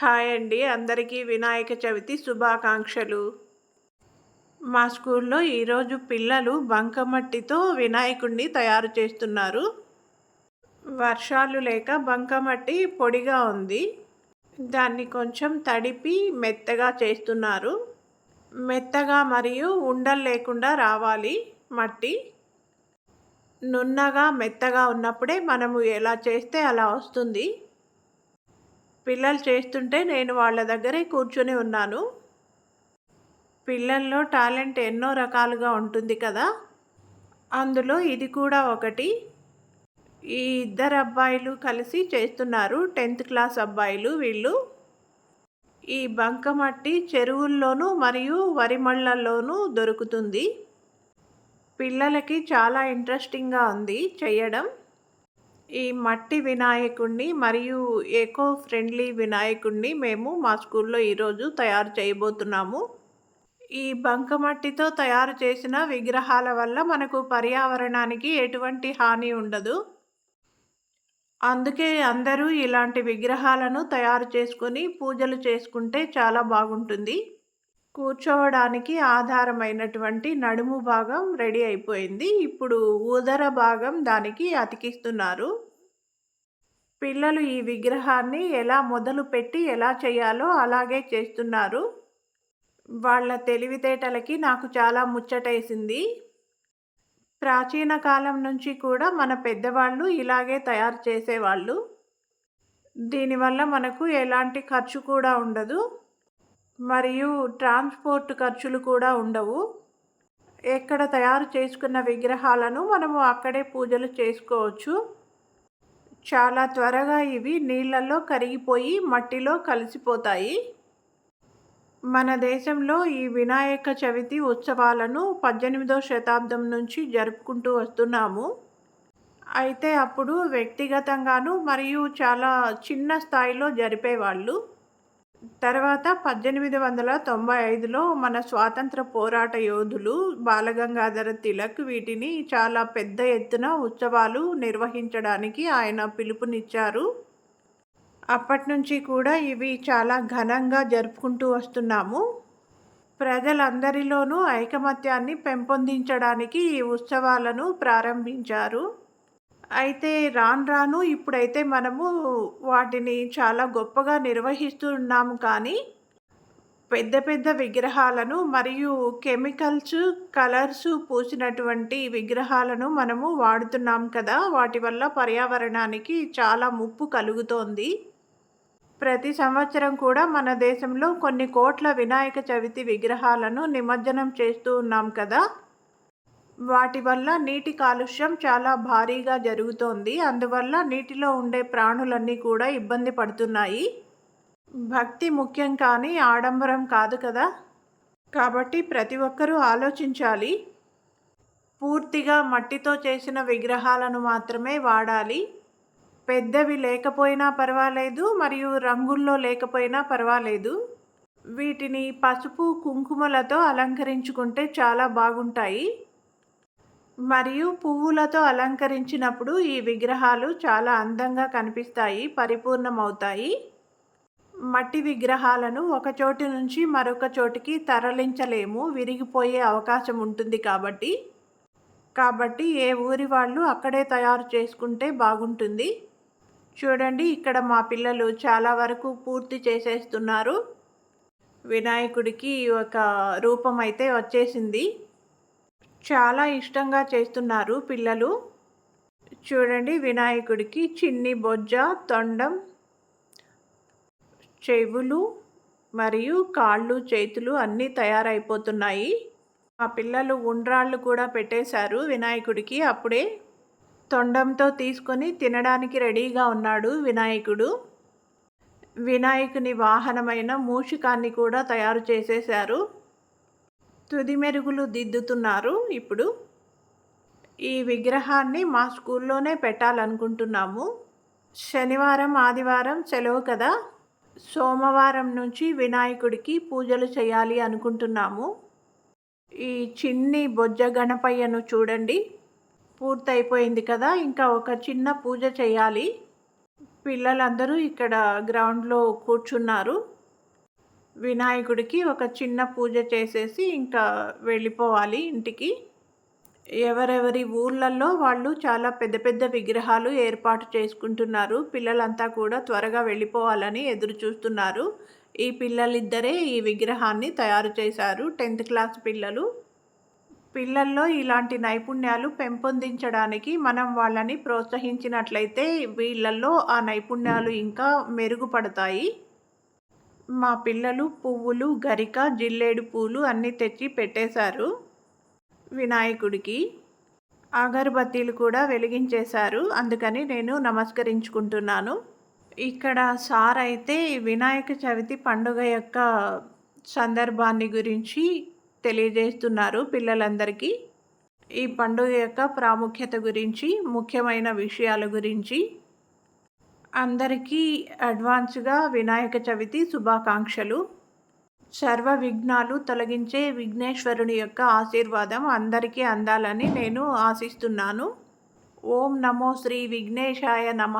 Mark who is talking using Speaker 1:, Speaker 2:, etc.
Speaker 1: Hi అండి అందరికీ వినాయక చవితి శుభాకాంక్షలు. మా స్కూల్లో ఈరోజు పిల్లలు బంకమట్టితో వినాయకుడిని తయారు చేస్తున్నారు. వర్షాలు లేక బంకమట్టి పొడిగా ఉంది. దాన్ని కొంచెం తడిపి మెత్తగా చేస్తున్నారు. మెత్తగా మరియు ఉండలు లేకుండా రావాలి మట్టి. నున్నగా మెత్తగా ఉన్నప్పుడే మనము ఎలా చేస్తే అలా వస్తుంది? పిల్లలు చేస్తుంటే నేను వాళ్ళ దగ్గరే కూర్చొని ఉన్నాను. పిల్లల్లో టాలెంట్ ఎన్నో రకాలుగా ఉంటుంది కదా. అందులో ఇది కూడా ఒకటి. ఈ ఇద్దరు అబ్బాయిలు కలిసి చేస్తున్నారు టెన్త్ క్లాస్ అబ్బాయిలు వీళ్ళు. ఈ బంకమట్టి చెరువుల్లోనూ మరియు వరిమళ్ళల్లోనూ దొరుకుతుంది. పిల్లలకి చాలా ఇంట్రెస్టింగ్గా ఉంది చేయడం. ఈ మట్టి వినాయకుడిని మరియు ఎకో ఫ్రెండ్లీ వినాయకుడిని మేము మా స్కూల్లో ఈరోజు తయారు చేయబోతున్నాము. ఈ బంకమట్టితో తయారు చేసిన విగ్రహాల వల్ల మనకు పర్యావరణానికి ఎటువంటి హాని ఉండదు. అందుకే అందరూ ఇలాంటి విగ్రహాలను తయారు చేసుకొని పూజలు చేసుకుంటే చాలా బాగుంటుంది. కూర్చోవడానికి ఆధారమైనటువంటి నడుము భాగం రెడీ అయిపోయింది. ఇప్పుడు ఉదర భాగం దానికి అతికిస్తున్నారు. పిల్లలు ఈ విగ్రహాన్ని ఎలా మొదలు పెట్టి ఎలా చేయాలో అలాగే చేస్తున్నారు. వాళ్ళ తెలివితేటలకి నాకు చాలా ముచ్చటేసింది. ప్రాచీన కాలం నుంచి కూడా మన పెద్దవాళ్ళు ఇలాగే తయారు చేసేవాళ్ళు. దీనివల్ల మనకు ఎలాంటి ఖర్చు కూడా ఉండదు. మరియు ట్రాన్స్పోర్ట్ ఖర్చులు కూడా ఉండవు. ఎక్కడ తయారు చేసుకున్న విగ్రహాలను మనము అక్కడే పూజలు చేసుకోవచ్చు. చాలా త్వరగా ఇవి నీళ్ళల్లో కరిగిపోయి మట్టిలో కలిసిపోతాయి. మన దేశంలో ఈ వినాయక చవితి ఉత్సవాలను పద్దెనిమిదో శతాబ్దం నుంచి జరుపుకుంటూ వస్తున్నాము. అయితే అప్పుడు వ్యక్తిగతంగాను మరియు చాలా చిన్న స్థాయిలో జరిపేవాళ్ళు తర్వాత పద్దెనిమిది వందల తొంభై ఐదులో మన స్వాతంత్ర పోరాట యోధులు బాలగంగాధర తిలక్ వీటిని చాలా పెద్ద ఎత్తున ఉత్సవాలు నిర్వహించడానికి ఆయన పిలుపునిచ్చారు. అప్పటి నుంచి కూడా ఇవి చాలా ఘనంగా జరుపుకుంటూ వస్తున్నాము. ప్రజలందరిలోనూ ఐకమత్యాన్ని పెంపొందించడానికి ఈ ఉత్సవాలను ప్రారంభించారు. అయితే రాను రాను ఇప్పుడైతే మనము వాటిని చాలా గొప్పగా నిర్వహిస్తున్నాము కానీ పెద్ద పెద్ద విగ్రహాలను మరియు కెమికల్స్ కలర్స్ పూసినటువంటి విగ్రహాలను మనము వాడుతున్నాం కదా. వాటి వల్ల పర్యావరణానికి చాలా ముప్పు కలుగుతోంది. ప్రతి సంవత్సరం కూడా మన దేశంలో కొన్ని కోట్ల వినాయక చవితి విగ్రహాలను నిమజ్జనం చేస్తూ ఉన్నాం కదా. వాటి వల్ల నీటి కాలుష్యం చాలా భారీగా జరుగుతోంది. అందువల్ల నీటిలో ఉండే ప్రాణులన్నీ కూడా ఇబ్బంది పడుతున్నాయి. భక్తి ముఖ్యం కానీ ఆడంబరం కాదు కదా? కాబట్టి ప్రతి ఒక్కరూ ఆలోచించాలి. పూర్తిగా మట్టితో చేసిన విగ్రహాలను మాత్రమే వాడాలి. పెద్దవి లేకపోయినా పర్వాలేదు మరియు రంగుల్లో లేకపోయినా పర్వాలేదు. వీటిని పసుపు కుంకుమలతో అలంకరించుకుంటే చాలా బాగుంటాయి. మరియు పువ్వులతో అలంకరించినప్పుడు ఈ విగ్రహాలు చాలా అందంగా కనిపిస్తాయి పరిపూర్ణమవుతాయి. మట్టి విగ్రహాలను ఒకచోటి నుంచి మరొక చోటికి తరలించలేము విరిగిపోయే అవకాశం ఉంటుంది కాబట్టి. కాబట్టి ఏ ఊరి వాళ్ళు అక్కడే తయారు చేసుకుంటే బాగుంటుంది. చూడండి ఇక్కడ మా పిల్లలు చాలా వరకు పూర్తి చేసేస్తున్నారు. వినాయకుడికి ఒక రూపం అయితే వచ్చేసింది. చాలా ఇష్టంగా చేస్తున్నారు పిల్లలు. చూడండి వినాయకుడికి చిన్ని బొజ్జ తొండం చెవులు మరియు కాళ్ళు చేతులు అన్నీ తయారైపోతున్నాయి. ఆ పిల్లలు ఉండ్రాళ్ళు కూడా పెట్టేశారు వినాయకుడికి. అప్పుడే తొండంతో తీసుకొని తినడానికి రెడీగా ఉన్నాడు వినాయకుడు. వినాయకుని వాహనమైన మూషికాన్ని కూడా తయారు చేసేశారు. తుది మెరుగులు దిద్దుతున్నారు. ఇప్పుడు ఈ విగ్రహాన్ని మా స్కూల్లోనే పెట్టాలనుకుంటున్నాము. శనివారం ఆదివారం సెలవు కదా. సోమవారం నుంచి వినాయకుడికి పూజలు చేయాలి అనుకుంటున్నాము. ఈ చిన్ని బొజ్జ గణపయ్యను చూడండి. పూర్తయిపోయింది కదా ఇంకా ఒక చిన్న పూజ చేయాలి. పిల్లలందరూ ఇక్కడ గ్రౌండ్లో కూర్చున్నారు. వినాయకుడికి ఒక చిన్న పూజ చేసేసి ఇంకా వెళ్ళిపోవాలి ఇంటికి. ఎవరెవరి ఊర్లలో వాళ్ళు చాలా పెద్ద పెద్ద విగ్రహాలు ఏర్పాటు చేసుకుంటున్నారు. పిల్లలంతా కూడా త్వరగా వెళ్ళిపోవాలని ఎదురు చూస్తున్నారు. ఈ పిల్లలిద్దరే ఈ విగ్రహాన్ని తయారు చేశారు. టెన్త్ క్లాస్ పిల్లలు. పిల్లల్లో ఇలాంటి నైపుణ్యాలు పెంపొందించడానికి మనం వాళ్ళని ప్రోత్సహించినట్లయితే వీళ్ళల్లో ఆ నైపుణ్యాలు ఇంకా మెరుగుపడతాయి. మా పిల్లలు పువ్వులు గరిక జిల్లేడు పూలు అన్నీ తెచ్చి పెట్టేశారు. వినాయకుడికి. అగరబత్తీలు కూడా వెలిగించేశారు. అందుకని నేను నమస్కరించుకుంటున్నాను. ఇక్కడ సార్ అయితే వినాయక చవితి పండుగ యొక్క సందర్భాన్ని గురించి తెలియజేస్తున్నారు పిల్లలందరికీ. ఈ పండుగ యొక్క ప్రాముఖ్యత గురించి ముఖ్యమైన విషయాల గురించి అందరికీ అడ్వాన్స్గా వినాయక చవితి శుభాకాంక్షలు. సర్వ విఘ్నాలు తొలగించే విఘ్నేశ్వరుని యొక్క ఆశీర్వాదం అందరికీ అందాలని నేను ఆశిస్తున్నాను. ఓం నమో శ్రీ విఘ్నేశాయ నమ.